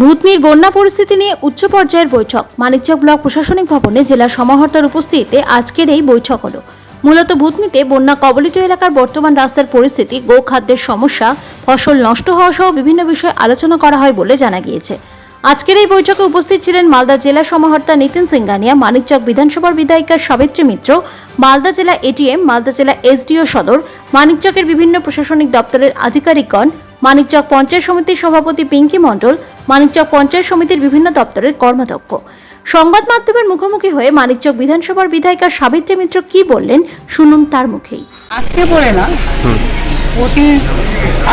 ভূতনির বন্যা পরিস্থিতি নিয়ে উচ্চ পর্যায়ের বৈঠক। মানিকচক ব্লক প্রশাসনিক ভবনে জেলা সমাহর্তার উপস্থিতিতে আজকের এই বৈঠক হলো। মূলত ভূতনিতে বন্যা কবলিত এলাকার বর্তমান রাস্তার পরিস্থিতি গো খাদ্যের সমস্যা, ফসল নষ্ট হওয়া সহ বিভিন্ন বিষয়ে আলোচনা করা হয় বলে জানা গিয়েছে। আজকের এই বৈঠকে উপস্থিত ছিলেন মালদা জেলা সমাহর্তা নিতিন সিংগানিয়া মানিকচক বিধানসভার বিধায়িকা সাবিত্রী মিত্র, মালদা জেলা এটিএম, মালদা জেলা এসডিও সদর, মানিকচকের বিভিন্ন প্রশাসনিক দপ্তরের আধিকারিকগণ, মানিকচক পঞ্চায়েত সমিতির সভাপতি পিঙ্কি মণ্ডল মানিকচক পঞ্চায়েত সমিতির বিভিন্ন দপ্তরের কর্মাধ্যক্ষ। সংবাদ মাধ্যমের মুখোমুখি হয়ে মানিকচক বিধানসভার বিধায়িকা সাবিত্রী মিত্র কি বললেন শুনুন তার মুখেই। আজকে বলে না প্রতি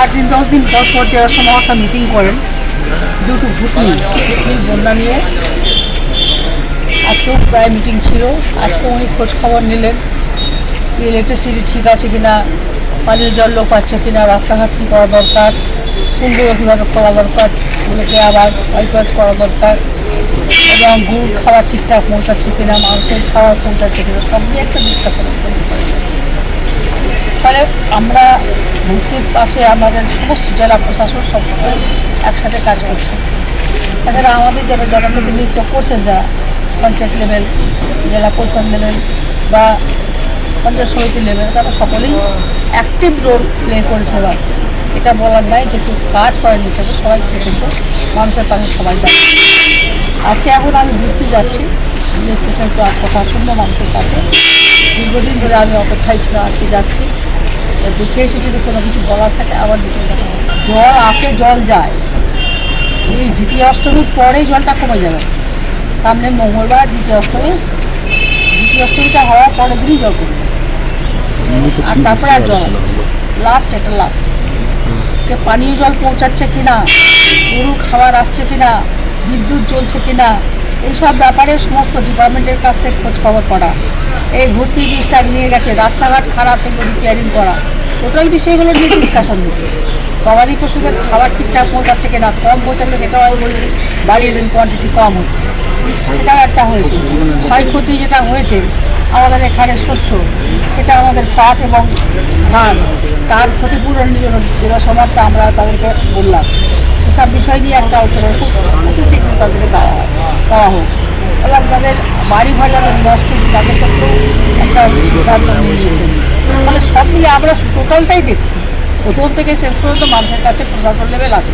আট দিন দশ দিন পর পর যারা সময় একটা মিটিং করেন দুটো ভুতনি ভুতনির বন্যা নিয়ে। আজকেও প্রায় মিটিং ছিল আজকে উনি খোঁজ খবর নিলেন ইলেকট্রিসিটি ঠিক আছে কিনা পানীয় জল লোক পাচ্ছে কিনা রাস্তাঘাট ঠিক করা দরকার স্কুলগুলো কীভাবে করা দরকার ওগুলোকে আবার বাইপাস করা দরকার। এবং গুড় খাবার ঠিকঠাক পৌঁছাচ্ছে কিনা মানুষের খাবার পৌঁছাচ্ছে কিনা, সব নিয়ে একটা ডিসকাশন ফলে আমরা ভর্তির পাশে আমাদের সমস্ত জেলা প্রশাসন সবসময় একসাথে কাজ করছে। তাছাড়া আমাদের যারা জনপ্রতিনিধিত্ব করছেন যারা পঞ্চায়েত লেভেল জেলা পরিষদ লেভেল বা পঞ্চায়েত সমিতি লেভেল তারা সকলেই অ্যাক্টিভ রোল প্লে করেছে এবার। এটা বলার নাই যে কেউ কাজ করেনি তবে সবাই কেটেছে মানুষের পাশে সবাই যাচ্ছে। আজকে এখন আমি ঘুরতে যাচ্ছি যে প্রশাসন কথা শুনব মানুষের কাছে। দীর্ঘদিন ধরে আমি অপেক্ষায় ছিলাম আজকে যাচ্ছি। দেখে এসে যদি কোনো কিছু বলার থাকে আবার দেখা জল আসে জল যায়। এই দ্বিতীয় অষ্টমীর পরেই জলটা কমে যাবে। সামনে মঙ্গলবার দ্বিতীয় অষ্টমী। দ্বিতীয় অষ্টমীটা হওয়ার পরের দিনই জল কমবে আর তারপরে আর জল লাস্ট এটা লাস্ট যে পানীয় জল পৌঁছাচ্ছে কিনা? গরু খাবার আসছে কিনা? বিদ্যুৎ জ্বলছে কিনা? এইসব ব্যাপারে সমস্ত ডিপার্টমেন্টের কাছ থেকে খোঁজ খবর করা। এই ভর্তি বীজটা নিয়ে গেছে। রাস্তাঘাট খারাপ, সেগুলো রিপেয়ারিং করা। টোটাল বিষয়গুলো নিয়ে ডিসকাশন হয়েছে গবাদি পশুদের খাবার ঠিকঠাক পৌঁছাচ্ছে কিনা, কম পৌঁছালে সেটাও আমি বলছি। বাড়িয়ে দেন কোয়ান্টিটি কম হচ্ছে। সেটাও একটা হয়েছে। ক্ষয়ক্ষতি যেটা হয়েছে, আমাদের এখানে শস্য, সেটা আমাদের পাট এবং ধান, তার ক্ষতিপূরণের জন্য জেলা সমাজটা আমরা তাদেরকে বললাম। সেসব বিষয় নিয়ে একটা আলোচনা খুব অতি শীঘ্র তাদেরকে দেওয়া হয়, দেওয়া হোক। এবং তাদের বাড়ি ঘর যাদের নষ্ট তাদের ক্ষেত্রেও একটা সিদ্ধান্ত নিয়ে নিয়েছেন ফলে সব মিলে আমরা টোটালটাই দেখছি। প্রথম থেকে শেষ পর্যন্ত মানুষের কাছে প্রশাসন লেভেল আছে।